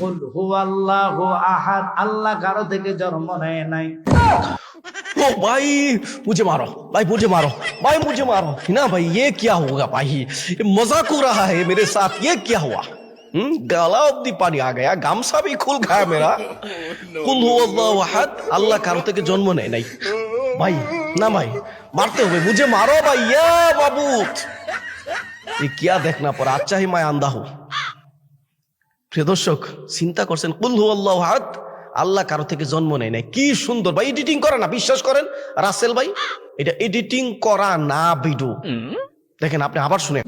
কুল হুয়াল্লাহু আহাদ আল্লাহ কারো থেকে জন্ম নেয় নাই ओ भाई मुझे मारो भाई मुझे मारो भाई मुझे मारो ना भाई ये क्या होगा भाई ये मजाक हो रहा है मेरे साथ ये क्या हुआ हम्म गला अब्दी पानी आ गया गामसा भी खुल गया मेरा कुल हुवल्लाहु अहद अल्लाह कारो থেকে জন্ম নেয় নাই ভাই না ভাই মারতে হবে मुझे मारो भाई या बाबू ये क्या देखना पड़ा अच्छा ही मैं अंधा हूं প্রিয় দর্শক চিন্তা করছেন কুল হুয়াল্লাহু আহাদ? আল্লাহ কারও থেকে জন্ম নেয় নাই। কি সুন্দর ভাই এডিটিং করে না বিশ্বাস করেন? রাসেল ভাই এটা এডিটিং করা না ভিডিও। দেখেন আপনি আবার শুনে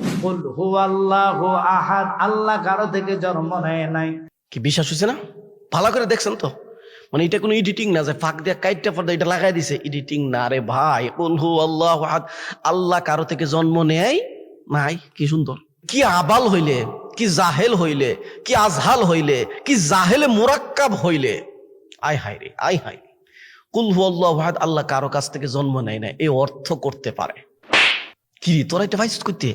হুয়াল্লাহু আহাদ? আল্লাহ কারও থেকে জন্ম নেয় নাই। কি বিশ্বাস হয়েছে না? ভালো করে দেখছেন তো? মানে এটা কোনো এডিটিং না যে ফাঁক দিয়ে কাইটটা পর্দা এটা লাগাই দিছে। এডিটিং না রে ভাই হু আল্লাহ আহাদ? আল্লাহ কারও থেকে জন্ম নেয় নাই? কি সুন্দর। কি আবাল হইলে? কি জাহেল হইলে, কি আজহাল হইলে, কি জাহেলে মোরাক্কাব হইলে। আয় হায় রে, আয় হায়। রে কুল হু আল্লাহ আহাদ, আল্লাহ কারও কাছ থেকে জন্ম নেয় না এই অর্থ করতে পারে। কি তোরা এটা ভাইস করতে?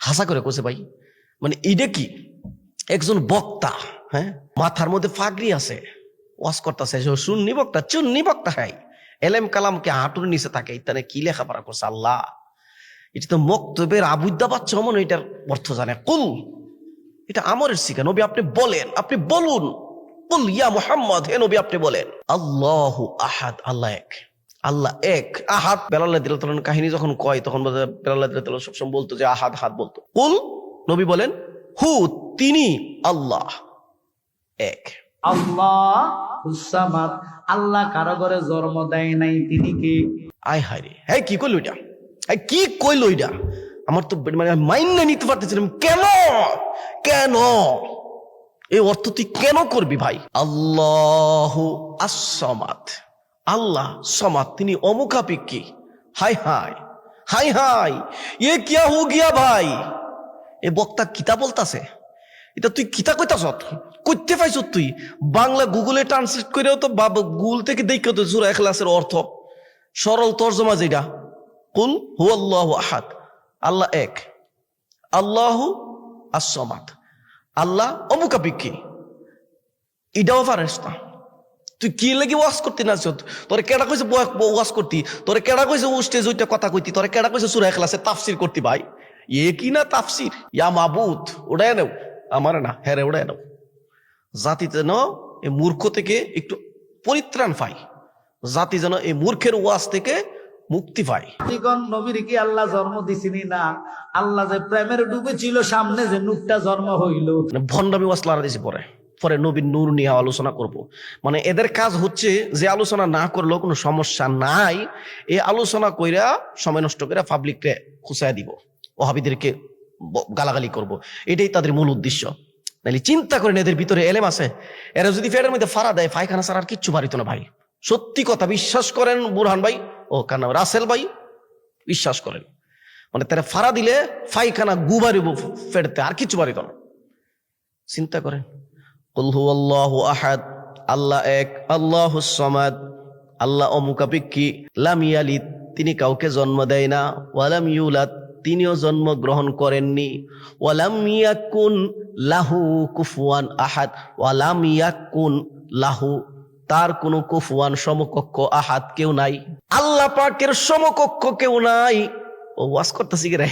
হাসা করে কোসে ভাই। মানে এটা কি? একজন বক্তা হ্যাঁ? মাথার মধ্যে ফাগরি আছে। ওয়াজ করতেছে সুন্নি বক্তা, চুন্নি বক্তা হ্যাঁ এলেম কালামকে হাঁটুর নিচে থাকে ইত্যাদি কি লেখাপড়া করছে আল্লাহ? এটা তো মক্তবের আবুদ্দা বাচ্চা মনে এটার অর্থ জানে। কুল এটা আমরের শিখা নবী আপনি বলেন আপনি বলুন। কুল ইয়া মুহাম্মদ হে নবী আপনি বলেন। আল্লাহু আহাদ আল্লাহ এক। আল্লাহ এক। আহাদ বেলাল্লাহ কাহিনী যখন কয় তখন বেলাল্লাহ সবসময় বলতো যে আহাদ হাত বলতো। কুল নবী বলেন হু তিনি আল্লাহ এক। আল্লাহ হুসামাদ আল্লাহ কারও ঘরে জন্ম দেয় নাই তিনি কি? আয় হায় রে। হ্যাঁ কি করল এটা? হ্যাঁ কি কইলো এটা? আমার তো মানে মাইন্ড নিতে পারতেছিলাম কেন? কেন? এই অর্থ তুই কেন করবি ভাই? আল্লাহ আসমাত আল্লাহ সমাত তিনি অমুখাপিক্ষি। হাই হাই হাই হাই এ কিয়া হু গিয়া ভাই? এ বক্তা কিতা বলতাছে? এটা তুই কিতা কইতাছ কইতে পাইছ তুই? বাংলা গুগলে ট্রান্সলেট করেও তো বাবা গুগল থেকে দেখে তো জোড়া এখলাসের অর্থ। সরল তর্জমা যেটা। কুল হু আল্লাহ আহাদ। আল্লাহ এক। আল্লাহ আসমাত আল্লাহ অমুকাপিক্ষি এটাও পারিস না। তুই কি লাগি ওয়াশ করতে না তোরে কেডা কইছে ওয়াশ করতি? তোরে কেডা কইছে স্টেজ ওইটা কথা কইতি? তোরে কেডা কইছে সুরা এখলাসে তাফসির করতি ভাই? এ কি না তাফসির? ইয়া মাবুত ওটাই নেও। আমার না হ্যাঁ রে ওটাই নেও। জাতিতে যেন এই মূর্খ থেকে একটু পরিত্রাণ পাই জাতি যেন এই মূর্খের ওয়াজ থেকে মুক্তি পায়। নবীর কি আল্লাহ জন্ম দিছিনি? না। আল্লাহ যে প্রেমের ডুবে ছিল সামনে যে নুকটা জন্ম হইল। মানে ভণ্ডামি ওয়াজ লারা পরে। পরে নবীন নূর নিয়ে আলোচনা করব। মানে এদের কাজ হচ্ছে যে আলোচনা না করলেও কোনো সমস্যা নাই। এই আলোচনা কইরা সময় নষ্ট করে পাবলিককে খুঁচাই দিব। ওহাবিদেরকে গালাগালি করব। এটাই তাদের মূল উদ্দেশ্য। নাহলে চিন্তা করেন এদের ভিতরে এলেম আছে। এরা যদি ফেরের মধ্যে ফাড়া দেয় পায়খানা ছাড়া আর কিচ্ছু পারিত না ভাই। সত্যি কথা বিশ্বাস করেন বুরহান ভাই ও নাম? রাসেল ভাই? বিশ্বাস করেন। মানে তারা ফাড়া দিলে পায়খানা গুবারিব ফেরতে আর কিচ্ছু পারিত না। চিন্তা করেন। কুল হু আল্লাহু আহাদ, আল্লাহ এক, আল্লাহ সমাদ, আল্লাহ অমুকাপিক্ষি লাম ইয়ালিদ, তিনি কাউকে জন্ম দেয় না। ওয়ালাম ইউলাদ, তিনিও জন্ম গ্রহণ করেননি। ওয়ালাম ইয়াকুন লাহু কুফুয়ান আহাদ ওয়ালাম ইয়াকুন লাহু, তার কোনো কুফুয়ান সমকক্ষ আহাদ কেউ নাই। আল্লাহ পাকের সমকক্ষ কেউ নাই। ও ওয়াজ করতেছি কি রে?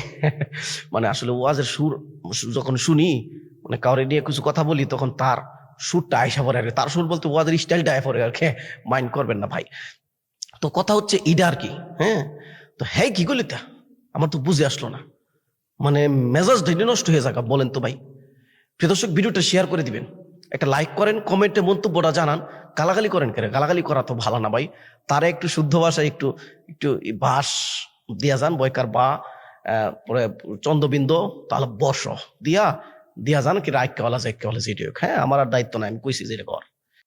মানে আসলে ওয়াজের সুর, যখন শুনি মানে কাউরে নিয়ে কিছু কথা বলি, তখন তার সুরটা আয়সা পড়ে আর তার সুর বলতে ওয়াজের স্টাইলটা আয় পড়ে, আর কি মাইন্ড করবেন না ভাই। তো কথা হচ্ছে ইডা আর কি হ্যাঁ? তো হ্যাঁ কি করলি তা? আমার তো বুঝে আসলো না। মানে মেজাজ ঢেলে নষ্ট হয়ে যাক বলেন তো ভাই। প্রিয় দর্শক, ভিডিওটা শেয়ার করে দিবেন। একটা লাইক করেন কমেন্টে মন্তব্যটা জানান। গালাগালি করেন কেন? গালাগালি করা তো ভালো না ভাই। তারা একটু শুদ্ধ ভাষায় একটু একটু বাস দিয়া যান, বয়কার বা চন্দ্রবিন্দ, তাহলে বর্ষ দিয়া দিয়া যান কি রাগ কেওয়ালা যাই কেওয়ালা যেটি হোক। হ্যাঁ আমার আর দায়িত্ব নাই, আমি কইসি যেটা কর।